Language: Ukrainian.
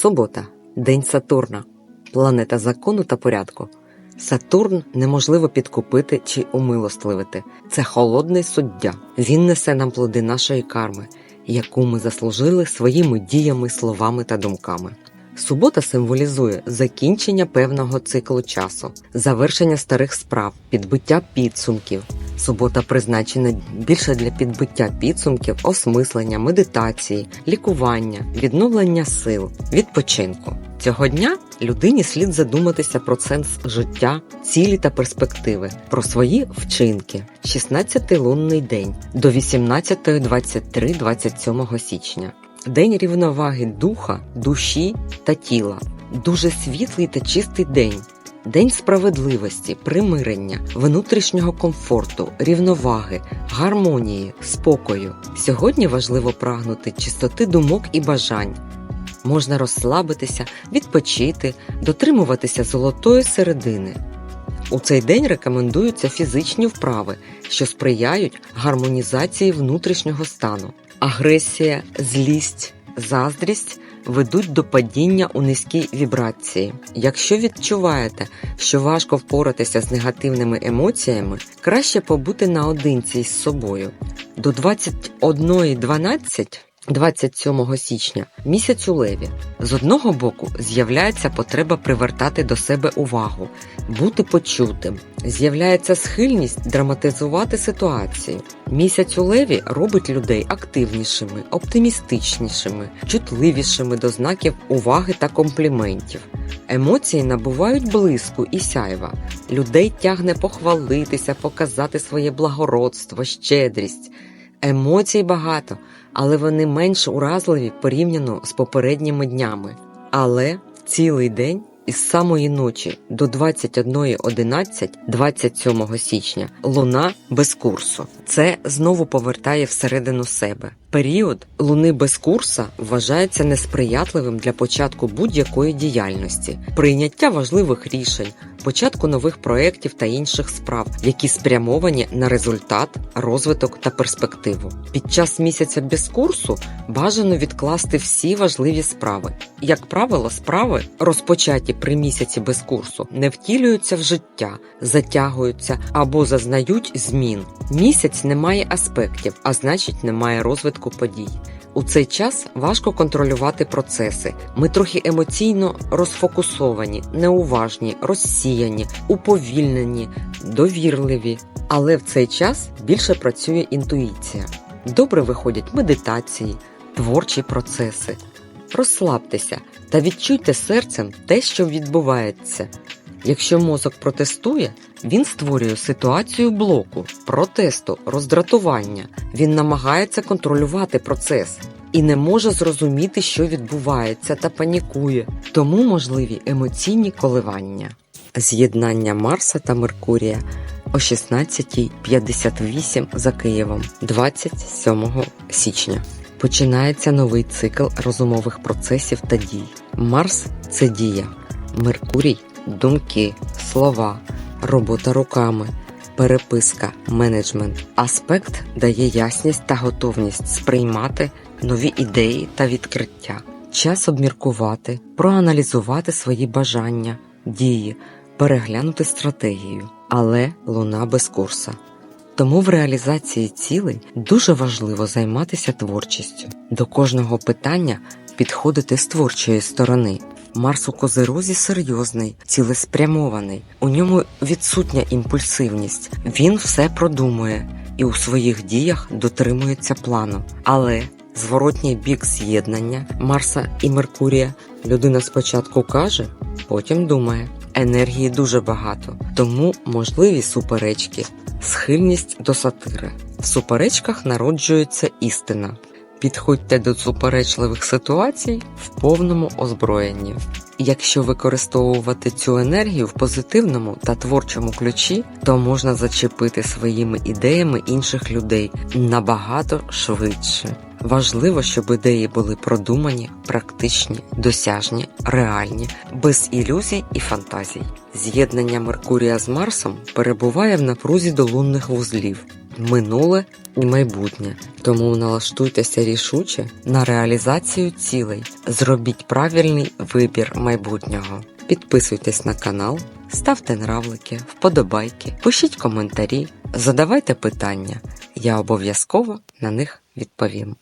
Субота, день Сатурна, планета закону та порядку. Сатурн неможливо підкупити чи умилостливити. Це холодний суддя. Він несе нам плоди нашої карми, яку ми заслужили своїми діями, словами та думками. Субота символізує закінчення певного циклу часу, завершення старих справ, підбиття підсумків. Субота призначена більше для підбиття підсумків, осмислення, медитації, лікування, відновлення сил, відпочинку. Цього дня людині слід задуматися про сенс життя, цілі та перспективи, про свої вчинки. 16-й лунний день до 18.23 27 січня. День рівноваги духа, душі та тіла. Дуже світлий та чистий день. День справедливості, примирення, внутрішнього комфорту, рівноваги, гармонії, спокою. Сьогодні важливо прагнути чистоти думок і бажань. Можна розслабитися, відпочити, дотримуватися золотої середини. У цей день рекомендуються фізичні вправи, що сприяють гармонізації внутрішнього стану. Агресія, злість, заздрість ведуть до падіння у низькій вібрації. Якщо відчуваєте, що важко впоратися з негативними емоціями, краще побути наодинці із собою. До 21.12 27 січня місяць у леві. З одного боку з'являється потреба привертати до себе увагу, бути почутим. З'являється схильність драматизувати ситуацію. Місяць у леві робить людей активнішими, оптимістичнішими, чутливішими до знаків уваги та компліментів. Емоції набувають блиску і сяйва. Людей тягне похвалитися, показати своє благородство, щедрість. Емоцій багато, але вони менш уразливі порівняно з попередніми днями. Але цілий день із самої ночі до 21.11 27 січня луна без курсу. Це знову повертає всередину себе. Період луни без курса вважається несприятливим для початку будь-якої діяльності, прийняття важливих рішень, початку нових проєктів та інших справ, які спрямовані на результат, розвиток та перспективу. Під час місяця без курсу бажано відкласти всі важливі справи. Як правило, справи, розпочаті при місяці без курсу, не втілюються в життя, затягуються або зазнають змін. Місяць не має аспектів, а значить, немає розвитку подій. У цей час важко контролювати процеси. Ми трохи емоційно розфокусовані, неуважні, розсіяні, уповільнені, довірливі. Але в цей час більше працює інтуїція. Добре виходять медитації, творчі процеси. Розслабтеся та відчуйте серцем те, що відбувається. Якщо мозок протестує, він створює ситуацію блоку, протесту, роздратування. Він намагається контролювати процес і не може зрозуміти, що відбувається, та панікує. Тому можливі емоційні коливання. З'єднання Марса та Меркурія о 16.58 за Києвом 27 січня. Починається новий цикл розумових процесів та дій. Марс це дія, Меркурій думки, слова, робота руками, переписка, менеджмент. Аспект дає ясність та готовність сприймати нові ідеї та відкриття. Час обміркувати, проаналізувати свої бажання, дії, переглянути стратегію, але луна без курса. Тому в реалізації цілей дуже важливо займатися творчістю. До кожного питання підходити з творчої сторони. Марс у козирозі серйозний, цілеспрямований. У ньому відсутня імпульсивність. Він все продумує і у своїх діях дотримується плану. Але зворотній бік з'єднання Марса і Меркурія людина спочатку каже, потім думає. Енергії дуже багато, тому можливі суперечки, схильність до сатири. В суперечках народжується істина. Підходьте до суперечливих ситуацій в повному озброєнні. Якщо використовувати цю енергію в позитивному та творчому ключі, то можна зачепити своїми ідеями інших людей набагато швидше. Важливо, щоб ідеї були продумані, практичні, досяжні, реальні, без ілюзій і фантазій. З'єднання Меркурія з Марсом перебуває в напрузі до лунних вузлів. Минуле і майбутнє. Тому налаштуйтеся рішуче на реалізацію цілей. Зробіть правильний вибір майбутнього. Підписуйтесь на канал, ставте нравлики, вподобайки, пишіть коментарі, задавайте питання. Я обов'язково на них відповім.